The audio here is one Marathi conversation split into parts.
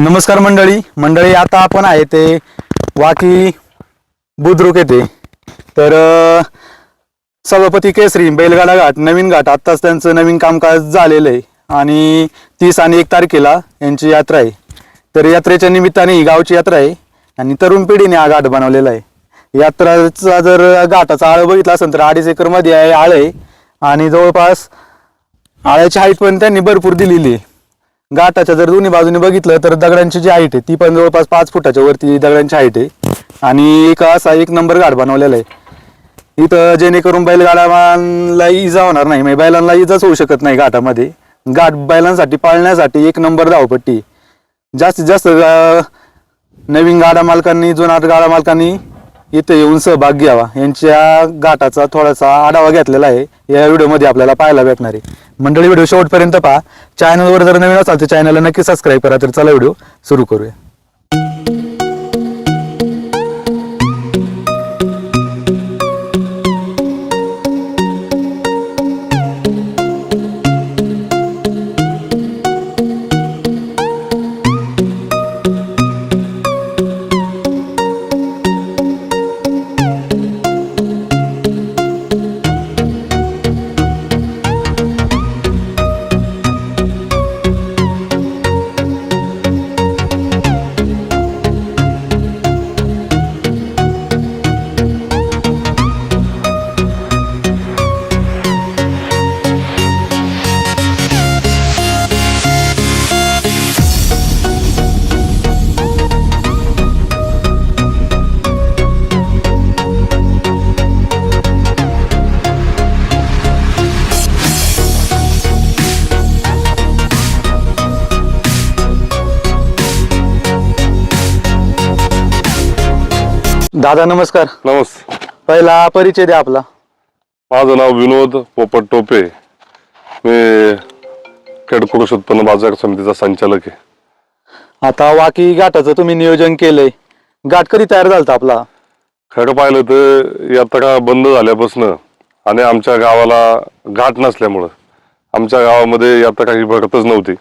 नमस्कार मंडळी. मंडळी आता आपण आहे ते वाकी बुद्रुक येते तर सभापती केसरी बैलगाडा घाट नवीन घाट. आत्ताच त्यांचं नवीन कामकाज झालेलं आहे. आणि तीस आणि एक तारखेला यांची यात्रा आहे. तर यात्रेच्या निमित्ताने ही गावची यात्रा आहे. आणि तरुण पिढीने हा घाट बनवलेला आहे. यात्राचा जर घाटाचा आळ बघितला असेल तर अडीच एकरमध्ये आहे आळ आहे. आणि जवळपास आळ्याची हाईट पण त्यांनी भरपूर दिलेली आहे. गाटाच्या जर दोन्ही बाजूने बघितलं तर दगडांची जी हाईट आहे ती पण जवळपास पाच फुटाच्या वरती दगडांची हाईट आहे. आणि एक असा एक नंबर गाठ बनवलेला आहे. इथं जेणेकरून बैलगाडाला इजा होणार नाही म्हणजे बैलांना इजाच होऊ शकत नाही घाटामध्ये. गाठ बैलांसाठी पाळण्यासाठी एक नंबर धावपट्टी. जास्तीत जास्त नवीन गाडा मालकांनी जुनाट गाडा मालकांनी इथे येऊन सहभाग घ्यावा यांच्या गाठाचा थोडासा आढावा घेतलेला आहे. या व्हिडिओमध्ये आपल्याला पाहायला भेटणार आहे. मंडळी व्हिडिओ शेवटपर्यंत पहा. चॅनलवर जर नवीन असाल तर चॅनलला नक्की सबस्क्राईब करा. तर चला व्हिडिओ सुरू करूया. दादा नमस्कार. नमस्ते. पहिला परिचय द्या आपला. माझं नाव विनोद पोपट टोपे. मी खेड कृषी उत्पन्न बाजार समितीचा संचालक आहे. आता वाकी घाटाचं तुम्ही नियोजन केलंय. घाट कधी तयार झालता आपला. खरं पाहिलं तर यात्रा बंद झाल्यापासून आणि आमच्या गावाला घाट नसल्यामुळं आमच्या गावामध्ये यात्रा ही भरतच नव्हती.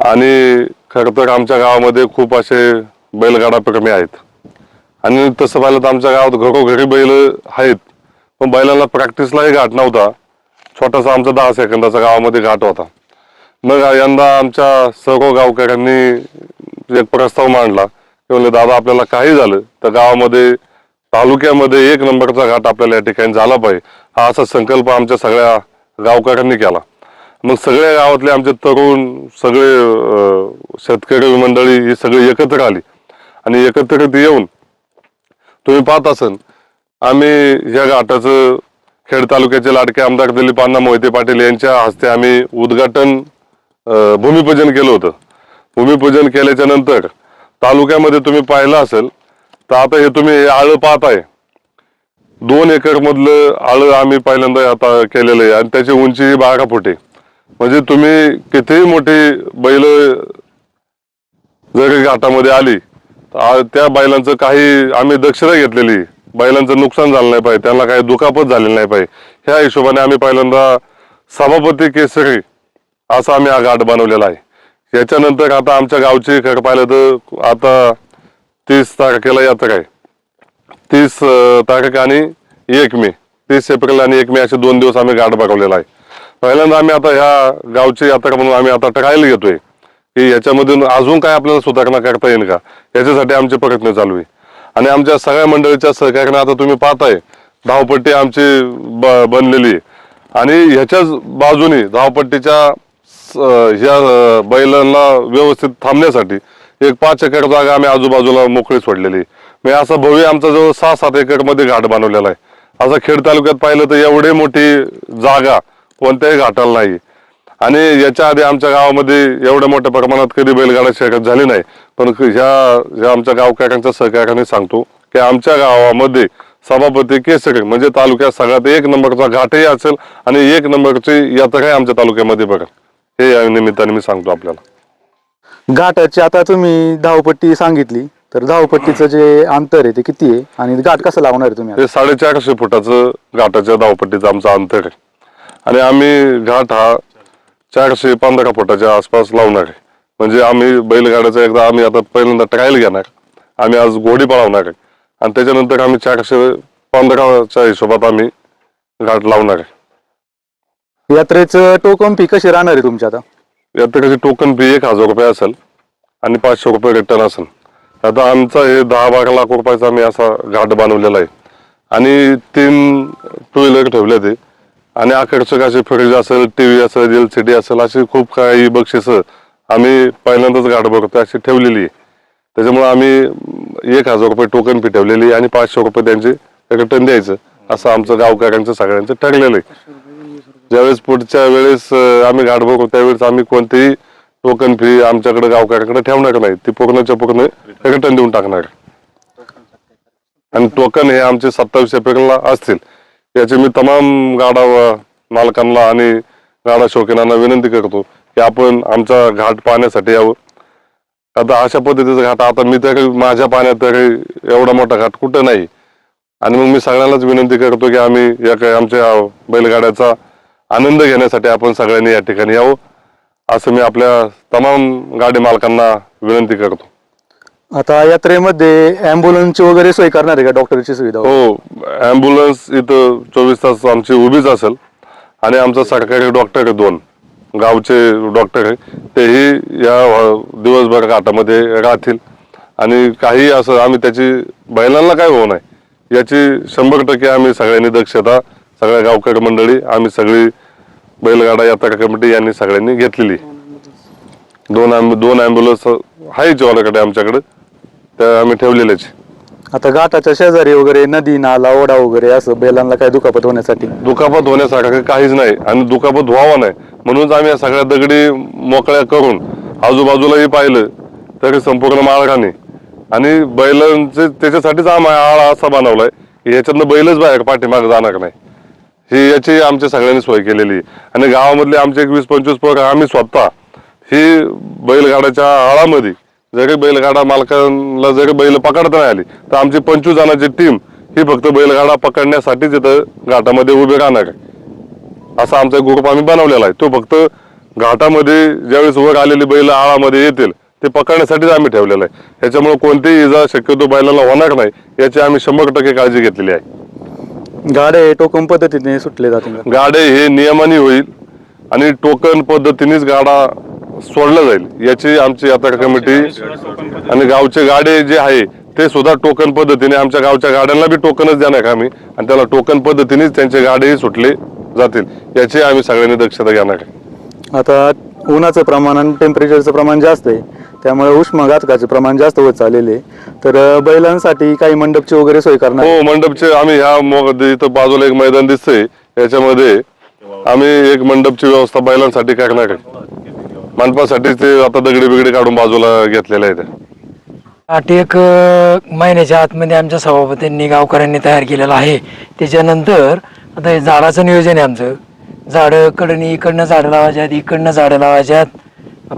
आणि खरं तर आमच्या गावामध्ये खूप असे बैलगाडा प्रेमी आहेत. आणि तसं पाहिलं तर आमच्या गावात घरोघरी बैल आहेत. पण बैलांना प्रॅक्टिसलाही घाट नव्हता. छोटासा आमचा दहा सेकंदाचा गावामध्ये घाट होता. मग यंदा आमच्या सर्व गावकऱ्यांनी एक प्रस्ताव मांडला. की म्हणजे दादा आपल्याला काही झालं तर गावामध्ये तालुक्यामध्ये एक नंबरचा घाट आपल्याला या ठिकाणी झाला पाहिजे. हा असा संकल्प आमच्या सगळ्या गावकऱ्यांनी केला. मग सगळ्या गावातले आमचे तरुण सगळे शेतकरी मंडळी ही सगळी एकत्र आली. आणि एकत्रित येऊन तुम्ही पाहत असन आम्ही या घाटाचं खेड तालुक्याचे लाडके आमदार दिलीप अण्णा मोहिते पाटील यांच्या हस्ते आम्ही उद्घाटन भूमिपूजन केलं होतं. भूमिपूजन केल्याच्यानंतर तालुक्यामध्ये तुम्ही पाहिलं असेल तर आता हे तुम्ही हे आळं पाहताय दोन एकर मधलं आळं आम्ही पहिल्यांदा आता केलेलं आहे आणि त्याची उंची ही बारा फुटे. म्हणजे तुम्ही कितीही मोठी बैल जर घाटामध्ये आली आ- त्या बैलांचं काही आम्ही दक्षता घेतलेली बैलांचं नुकसान झालं नाही पाहिजे त्यांना काही दुखापत झालेली नाही पाहिजे. ह्या हिशोबाने आम्ही पहिल्यांदा सभापती केसरी असा आम्ही हा घाट बनवलेला आहे. याच्यानंतर आता आमच्या गावची खरं पाहिलं तर आता तीस तारखेला यात्रा आहे. तीस अं, तारीख आणि एक मे तीस एप्रिल आणि एक मे असे दोन दिवस आम्ही घाट बघवलेला आहे. पहिल्यांदा आम्ही आता ह्या गावची यात्रा म्हणून आम्ही आता ट्रायल घेतोय. की याच्यामधून अजून काय आपल्याला सुधारणा करता येईल का? याच्यासाठी आमचे प्रयत्न चालू आहे. आणि आमच्या सगळ्या मंडळीच्या सहकार्याने आता तुम्ही पाहताय धावपट्टी आमची ब- बनलेली आहे. आणि ह्याच्याच बाजूने धावपट्टीच्या ह्या बैलांना व्यवस्थित थांबण्यासाठी एक पाच एकर जागा आम्ही आजूबाजूला मोकळी सोडलेली आहे. म्हणजे असा भव्य आमचा जवळ सहा सात एकरमध्ये घाट बनवलेला आहे. असं खेड तालुक्यात पाहिलं तर एवढी मोठी जागा कोणत्याही घाटाला नाही. आणि याच्या आधी आमच्या गावामध्ये एवढ्या मोठ्या प्रमाणात कधी बैलगाडा शर्यत झाली नाही. पण ह्या ह्या आमच्या गावकऱ्यांच्या सहकार्याने सांगतो की आमच्या गावामध्ये सभापती केसरी म्हणजे तालुक्यात सगळ्यात एक नंबरचा घाटही असेल आणि एक नंबरची यात्राही आमच्या तालुक्यामध्ये बघा. हे या निमित्ताने मी सांगतो आपल्याला. घाटाची आता तुम्ही धावपट्टी सांगितली तर धावपट्टीचं जे अंतर आहे ते किती आहे? आणि घाट कसं लावणार आहे तुम्ही? हे साडेचारशे फुटाचं घाटाच्या धावपट्टीचं आमचं अंतर आहे. आणि आम्ही घाट हा चारशे पंधरा फुटाच्या आसपास लावणार आहे. म्हणजे आम्ही बैलगाड्याचा एकदा आम्ही आता पहिल्यांदा ट्रायल घेणार. आम्ही आज घोडी पळवणार आहे. आणि त्याच्यानंतर आम्ही चारशे पंधराच्या हिशोबात आम्ही घाट लावणार आहे. यात्रेचं टोकन फी कशी राहणार आहे तुमच्या आता? यात कशी टोकन फी एक हजार रुपये असेल आणि पाचशे रुपये रिटर्न असेल. आता आमचा हे दहा बारा लाख रुपयाचा आम्ही असा घाट बनवलेला आहे. आणि तीन टू व्हीलर ठेवले ते. आणि आकर्षक असे फ्रीज असेल टीव्ही असेल एल सी डी असेल अशी खूप काही बक्षिसं आम्ही पहिल्यांदाच गाठ बघतो अशी ठेवलेली आहे. त्याच्यामुळे आम्ही एक हजार रुपये टोकन फी ठेवलेली आहे आणि पाचशे रुपये त्यांचे रिटर्न द्यायचं असं आमचं गावकऱ्यांचं सगळ्यांचं ठरलेलं आहे. ज्यावेळेस पुढच्या वेळेस आम्ही गाठ बघू त्यावेळेस आम्ही कोणतीही टोकन फी आमच्याकडे गावकऱ्याकडे ठेवणार नाही. ती पूर्णच्या पूर्ण रिटर्न देऊन टाकणार. आणि टोकन हे आमचे सत्तावीस एप्रिलला असतील. याची मी तमाम गाडा मालकांना आणि गाडा शौकीनांना विनंती करतो की आपण आमचा घाट पाहण्यासाठी यावं. आता अशा पद्धतीचा घाट आता मी तरी माझ्या पाण्यात तरी एवढा मोठा घाट कुठं नाही. आणि मग मी सगळ्यांनाच विनंती करतो की आम्ही या आमच्या बैलगाड्याचा आनंद घेण्यासाठी आपण सगळ्यांनी या ठिकाणी यावं. असं मी आपल्या तमाम गाडी मालकांना विनंती करतो. आता यात्रेमध्ये अँब्युलन्सची वगैरे सोय करणार आहे का? डॉक्टरची सुविधा हो ॲम्ब्युलन्स इथं चोवीस तास आमची उभीच असेल. आणि आमचा सरकारी डॉक्टर आहे दोन गावचे डॉक्टर आहे. तेही या दिवसभर घाटामध्ये राहतील. आणि काही असं आम्ही त्याची बैलांना काय होऊ नये याची शंभर टक्के आम्ही सगळ्यांनी दक्षता सगळ्या गावकरी मंडळी आम्ही सगळी बैलगाडा यात्रा कमिटी यांनी सगळ्यांनी घेतलेली. दोन ॲम्ब दोन ॲम्ब्युलन्स आहे जेवणाकडे आमच्याकडे. त्या आम्ही ठेवलेल्याच आता घाटाच्या शेजारी वगैरे नदी नाला ओढा वगैरे असं बैलांना काय दुखापत होण्यासाठी? दुखापत होण्यासारखं काहीच नाही आणि दुखापत व्हावं नाही. म्हणूनच आम्ही या सगळ्या दगडी मोकळ्या करून आजूबाजूलाही पाहिलं तरी संपूर्ण मार्गाने आणि बैलांचे त्याच्यासाठीच आम्ही आळा असा बनवलाय की ह्याच्यातनं बैलच बाहेर पाठीमागे जाणार नाही. ही याची आमच्या सगळ्यांनी सोय केलेली. आहे. आणि गावामधले आमचे एक वीस पंचवीस पोरं आम्ही स्वतः ही बैलगाड्याच्या आळामध्ये जरी बैलगाडा मालकांना जरी बैल पकडता नाही आली तर आमची पंचवीस जणांची टीम ही फक्त बैलगाडा पकडण्यासाठी तिथं घाटामध्ये उभे राहणार आहे. असा आमचा ग्रुप आम्ही बनवलेला आहे. तो फक्त घाटामध्ये ज्यावेळेस वर आलेली बैल आळामध्ये येतील ते पकडण्यासाठीच आम्ही ठेवलेलं आहे. ह्याच्यामुळे कोणतीही इजा शक्यतो बैलाला होणार नाही याची आम्ही शंभर टक्के काळजी घेतलेली आहे. गाड्या टोकन पद्धतीने सुटले जातील. का? गाडे हे नियमाने होईल आणि टोकन पद्धतीनेच गाडा सोडला जाईल. याची आमची यात्रा कमिटी आणि गावचे गाडे जे आहे ते सुद्धा टोकन पद्धतीने आमच्या गावच्या गाड्यांना बी टोकनच देणार आम्ही. आणि त्याला टोकन पद्धतीनेच त्यांचे गाडेही सुटले जातील. याची आम्ही सगळ्यांनी दक्षता घेणार आता उन्हाचं प्रमाण आणि टेम्परेचरचं प्रमाण जास्त आहे. त्यामुळे उष्माघातकाचे प्रमाण जास्त होत चाललेले आहे. तर बैलांसाठी काही मंडपची वगैरे सोय करणार. हो मंडपचे आम्ही ह्या इथं बाजूला एक मैदान दिसतंय. याच्यामध्ये आम्ही एक मंडपची व्यवस्था बैलांसाठी करणार आहे. मंडपासाठी ते आता दगडी बिगडी काढून बाजूला घेतलेले आहेत आठ एक महिन्याच्या आतमध्ये आमच्या सभापतींनी गावकऱ्यांनी तयार केलेला आहे. त्याच्यानंतर आता हे झाडाचं नियोजन आहे आमचं. झाडं कडनी इकडनं झाडं लावायच्यात इकडनं झाडं लावायच्यात.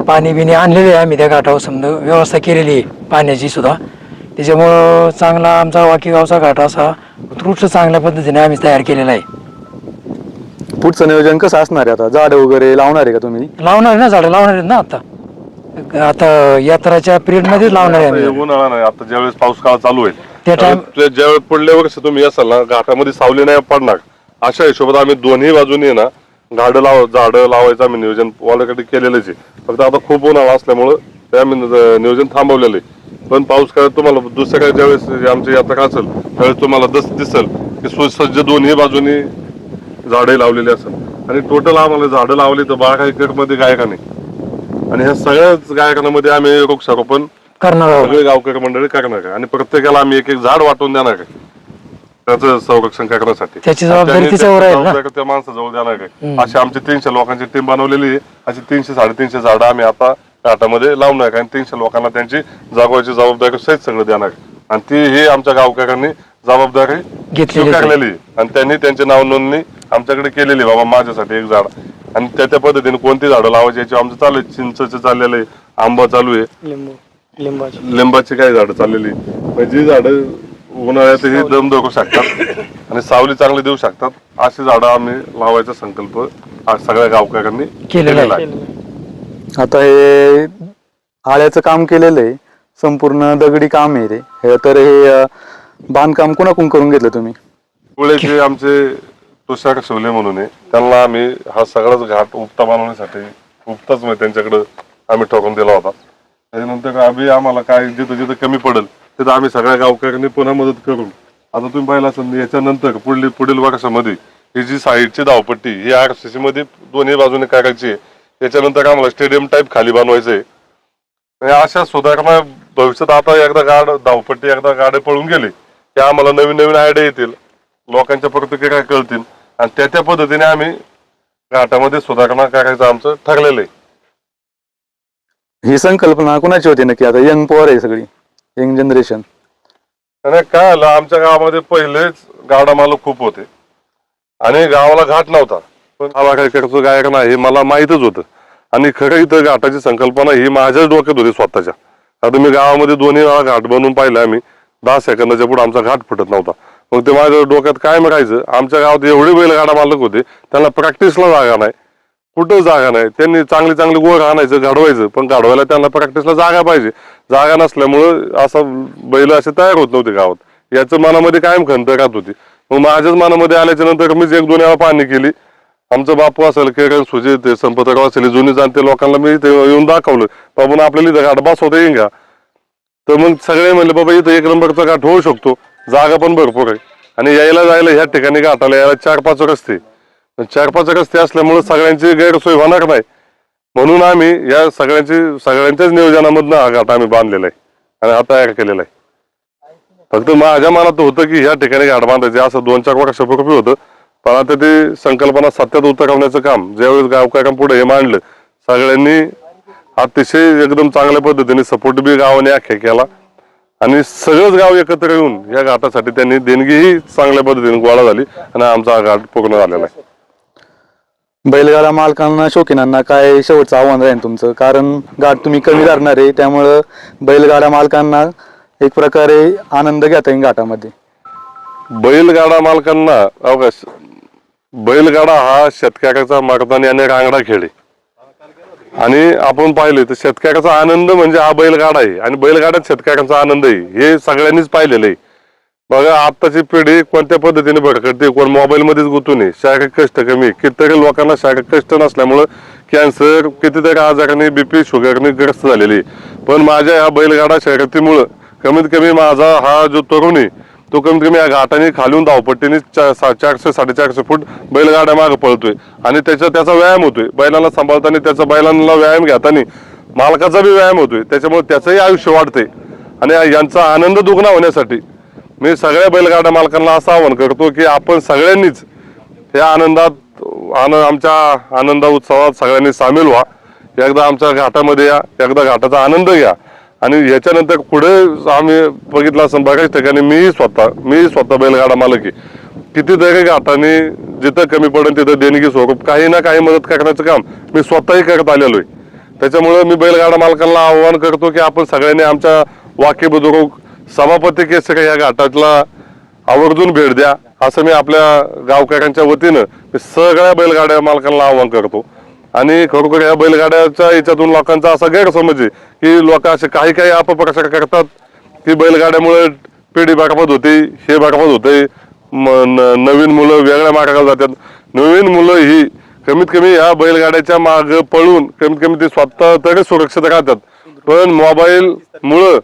पाणी बिणी आणलेले आहे आम्ही त्या घाटावर समजा. व्यवस्था केलेली आहे पाण्याची सुद्धा. त्याच्यामुळं चांगला आमचा वाकी गावचा घाट असा उत्कृष्ट चांगल्या पद्धतीने आम्ही तयार केलेला आहे. पुढचं नियोजन कसं असणार आहे आता? झाडं वगैरे लावणार आहे का तुम्ही? लावणार आहे ना झाडं लावणार आहेत ना आता? आता यात्राच्या पिरियडमध्येच लावणार आहे आम्ही. उन्हाळा नाही आता ज्यावेळेस पाऊस काळ चालू आहे त्या time- त्यावेळेस ज्यावेळेस पुढल्या वर्षी तुम्ही असाल ना घाटामध्ये सावली नाही पडणार. अशा हिशोबात आम्ही दोन्ही बाजूनी ना झाडं लाव झाडं लावायचं आम्ही नियोजन वाल्याकडे केलेलंच आहे. फक्त आता खूप उन्हाळा असल्यामुळं ते आम्ही न- नियोजन थांबवलेलं आहे. पण पाऊस काळात तुम्हाला दुसऱ्या ज्यावेळेस आमची यात्रा असेल त्यावेळेस तुम्हाला दस दिसेल की सुसज्ज दोन्ही बाजूनी झाडे लावलेली असतात आणि टोटल आम्हाला झाडं लावली तर बारा एकरमध्ये गायकाने आणि ह्या सगळ्याच गायकांमध्ये आम्ही वृक्षारोपण करणार आहोत. सगळे गावकरी मंडळी करणार आहे. आणि प्रत्येकाला आम्ही एक एक झाड वाटून देणार आहे. त्याचं संरक्षण करण्यासाठी. त्याची जबाबदारी आणि तिच्यावर आहे ना. जबाबदारी त्या माणसाजवळ देणार आहे. अशी आमची तीनशे लोकांची टीम बनवलेली आहे. अशी तीनशे साडेतीनशे झाडं आम्ही आता घाटामध्ये लावणार आहे. आणि तीनशे लोकांना त्यांची जागवायची जबाबदारी सहित सगळं देणार आहे. आणि ती ही आमच्या गावकऱ्यांनी जबाबदारी घेतलेली आहे. स्वीकारलेली आहे. आणि त्यांनी त्यांची नाव नोंदणी आमच्याकडे केलेली आहे, बाबा माझ्यासाठी एक झाड. आणि त्या त्या पद्धतीने कोणती झाडं लावायची याची आमचं चालू आहे. चिंचचं चाललेलं आहे. आंबा चालू आहे. लिंबाची. काही झाडं चाललेली म्हणजे जी झाडं उन्हाळ्यातही दम धरू शकतात आणि सावली चांगली देऊ शकतात अशी झाडं आम्ही लावायचा संकल्प आज सगळ्या गावकऱ्यांनी केलेला आहे. आता हे आळ्याचं काम केलेलं आहे. संपूर्ण दगडी काम आहे ते हे तर हे अं, बांधकाम कुणाकडून करून घेतलं तुम्ही? पुढेचे आमचे तुषार शिवले म्हणून आहे. त्यांना आम्ही हा सगळाच घाट उपता बनवण्यासाठी उपताच म्हणजे त्यांच्याकडं आम्ही ठोकून दिला होता. त्याच्यानंतर आम्ही आम्हाला काय जिथं जिथं कमी पडेल तिथं आम्ही सगळ्या गावकऱ्यांनी पुन्हा मदत करून आता तुम्ही पाहिलं असेल याच्यानंतर पुढील पुढील वर्षामध्ये ही जी साईडची धावपट्टी ही आर सी मध्ये दोन्ही बाजूने करायची आहे. त्याच्यानंतर आम्हाला स्टेडियम टाईप खाली बनवायचंय आणि म्हणजे अशा सुधारणा भविष्यात आता एकदा गाड धावपट्टी एकदा गाडे पळून गेले की आम्हाला नवीन नवीन आयडिया येतील. लोकांच्या प्रतिक्रिया कळतील. आणि त्या त्या पद्धतीने आम्ही घाटामध्ये सुधारणा करायचं आमचं ठरलेलं आहे. ही संकल्पना कुणाची होती नक्की? आता यंग पोर आहे सगळी यंग जनरेशन आणि काय आलं आमच्या गावामध्ये पहिलेच गाडा मालक खूप होते. आणि गावाला घाट नव्हता. पण गावा काय करतो गायक नाही हे मला माहीतच होतं. आणि खरं इथं घाटाची संकल्पना ही माझ्याच डोक्यात होती स्वतःच्या. आता मी गावामध्ये दोन्ही वेळा घाट बनवून पाहिलं आम्ही दहा सेकंदाच्या पुढे आमचा घाट फुटत नव्हता. मग ते माझ्या डोक्यात कायम राहायचं. आमच्या गावात एवढे बैलगाडा मालक होते त्यांना प्रॅक्टिसला जागा नाही. कुठं जागा नाही. त्यांनी चांगली चांगली गोळ आणायचं घडवायचं पण घडवायला त्यांना प्रॅक्टिसला जागा पाहिजे. जागा नसल्यामुळं असं बैल असे तयार होत नव्हते गावात. याचं मनामध्ये कायम खंत राहत होती. मग माझ्याच मनामध्ये आल्याच्यानंतर मीच एक दोन वेळा पाहणी केली. आमचं बापू असेल किरण सुजित संपतराव असेल जुनी जाणते लोकांना मी ते येऊन दाखवलं. बाबून आपल्याला इथं गाठ बसवता येईन का? तर मग सगळे म्हणले बाबा इथं एक नंबरचा घाट होऊ शकतो. जागा पण भरपूर आहे. आणि यायला जायला ह्या ठिकाणी घाटाला यायला चार पाच रस्ते चार पाच रस्ते असल्यामुळे सगळ्यांची गैरसोय होणार नाही. म्हणून आम्ही या सगळ्यांची सगळ्यांच्याच नियोजनामधनं हा घाट आम्ही बांधलेला आहे. आणि हा तयार केलेला आहे. फक्त माझ्या मनात होतं की ह्या ठिकाणी घाट बांधायचे असं दोन चार वर्षापूर्वी होतं. पण आता ते संकल्पना सत्यात उतरवण्याचं काम ज्यावेळेस गावकऱ्यांपुढे हे मांडलं सगळ्यांनी अतिशय एकदम चांगल्या पद्धतीने सपोर्ट बी गावाने आख्या केला. आणि सगळंच गाव एकत्र येऊन या घाटासाठी त्यांनी देणगीही चांगल्या पद्धतीने गोळा झाली आणि आमचा हा घाट पूर्ण झालेला आहे. बैलगाडा मालकांना शौकीनांना काय शेवटचं आव्हान राहील तुमचं? कारण गाठ तुम्ही कमी धरणार आहे त्यामुळं बैलगाडा मालकांना एक प्रकारे आनंद घेता येईल घाटामध्ये. बैलगाडा मालकांना अवकाश बैलगाडा हा शेतकऱ्याचा मर्दानी आणि रांगडा खेळ आहे. आणि आपण पाहिले तर शेतकऱ्याचा आनंद म्हणजे हा बैलगाडा आहे. आणि बैलगाड्यात शेतकऱ्यांचा आनंद आहे. हे सगळ्यांनीच पाहिलेलं आहे. बघा आत्ताची पिढी कोणत्या पद्धतीने भडकटते कोण मोबाईलमध्येच गुंतून आहे? शारीरिक कष्ट कमी कितीतरी लोकांना शारीरिक कष्ट नसल्यामुळं कॅन्सर कितीतरी आजाराने बीपी शुगरने ग्रस्त झालेली आहे. पण माझ्या ह्या बैलगाडा शर्यतीमुळं कमीत कमी माझा हा जो तरुण आहे तो कमीत कमी या घाटाने खालून धावपट्टीने चा- चारशे साडेचारशे फूट बैलगाड्या मागे पळतोय. आणि त्याचा त्याचा व्यायाम होतोय. बैलांना सांभाळताना त्याचा बैलांना व्यायाम घेताना मालकाचा बी व्यायाम होतोय. त्याच्यामुळे त्याचंही आयुष्य वाढते आणि यांचा आनंद दुगणा होण्यासाठी मी सगळ्या बैलगाड्या मालकांना असं आवाहन करतो की आपण सगळ्यांनीच या आनंदात आनंद आमच्या आनंद उत्सवात सगळ्यांनी सामील व्हा. एकदा आमच्या घाटामध्ये या. एकदा घाटाचा आनंद घ्या. आणि याच्यानंतर पुढे आम्ही बघितलं असं बऱ्याच ठिकाणी मी स्वतः मी स्वतः बैलगाडा मालक आहे. कितीतरी हाताने जिथं कमी पडेल तिथं देणगी स्वरूप काही ना काही मदत करण्याचं काम मी स्वतःही करत आलेलो आहे. त्याच्यामुळे मी बैलगाडा मालकांना आव्हान करतो की आपण सगळ्यांनी आमच्या वाक्य बुजुर्ग सभापती केसरी या घाटातला आवर्जून भेट द्या असं मी आपल्या गावकऱ्यांच्या वतीनं मी सगळ्या बैलगाड्या मालकांना आवाहन करतो. आणि खरोखर या बैलगाड्याच्या याच्यातून लोकांचा असा गैरसमज आहे की लोक असे काही काही अपप्रचार करतात की बैलगाड्यामुळे पिढी बरबाद होते हे बरबाद होते. नवीन मुलं वेगळ्या मार्गाला जातात. नवीन मुलं ही कमीत कमी ह्या बैलगाड्याच्या माग पळून कमीत कमी ते स्वतः तरी सुरक्षित राहतात. पण मोबाईल मुळे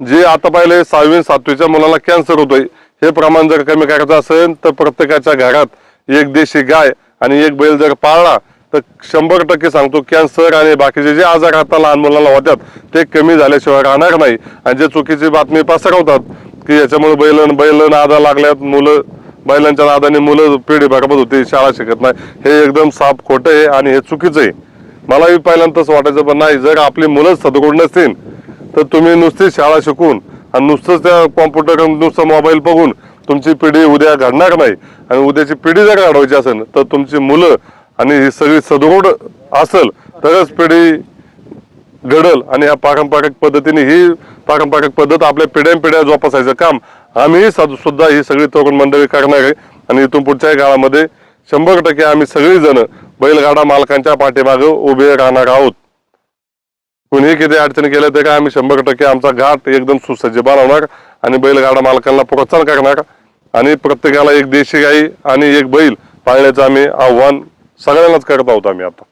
जे आता पाहिले सहावी सातवीच्या मुलाला कॅन्सर होतोय हे प्रमाण जर कमी करायचं असेल तर प्रत्येकाच्या घरात एक देशी गाय आणि एक बैल जर पाळला तर शंभर टक्के सांगतो कॅन्सर आणि बाकीचे जे आजार आता लहान मुलांना होतात ते कमी झाल्याशिवाय राहणार नाही. आणि जे चुकीची बातमी पसरवतात की याच्यामुळे बैल बैल नादा लागल्यात मुलं बैलांच्या नादाने मुलं पिढी बरबाद होती शाळा शिकत नाही. हे एकदम साफ खोटं आहे आणि हे चुकीचं आहे. मलाही पहिल्यांदा तसं वाटायचं पण नाही जर आपली मुलं सदृढ नसतील तर तुम्ही नुसती शाळा शिकून आणि नुसतंच त्या कॉम्प्युटर नुसतं मोबाईल बघून तुमची पिढी उद्या घडणार नाही. आणि उद्याची पिढी जर घडवायची असेल तर तुमची मुलं आणि ही सगळी सदृढ असेल तरच पिढी घडल. आणि ह्या पारंपरिक पद्धतीने ही पारंपरिक पद्धत आपल्या पिढ्यान पिढ्या जोपासायचं काम. आम्ही सुद्धा ही सगळी तरुण मंडळी करणार आहे. आणि इथून पुढच्याही काळामध्ये शंभर टक्के आम्ही सगळीजण बैलगाडा मालकांच्या पाठीमागे उभे राहणार आहोत. कुणीही किती अडचणी केल्या तर काय आम्ही शंभर टक्के आमचा घाट एकदम सुसज्ज बनवणार आणि बैलगाडा मालकांना प्रोत्साहन करणार. आणि प्रत्येकाला एक देशी गाई आणि एक बैल पाळण्याचं आम्ही आव्हान सगळ्यांनाच करत आहोत आम्ही आता.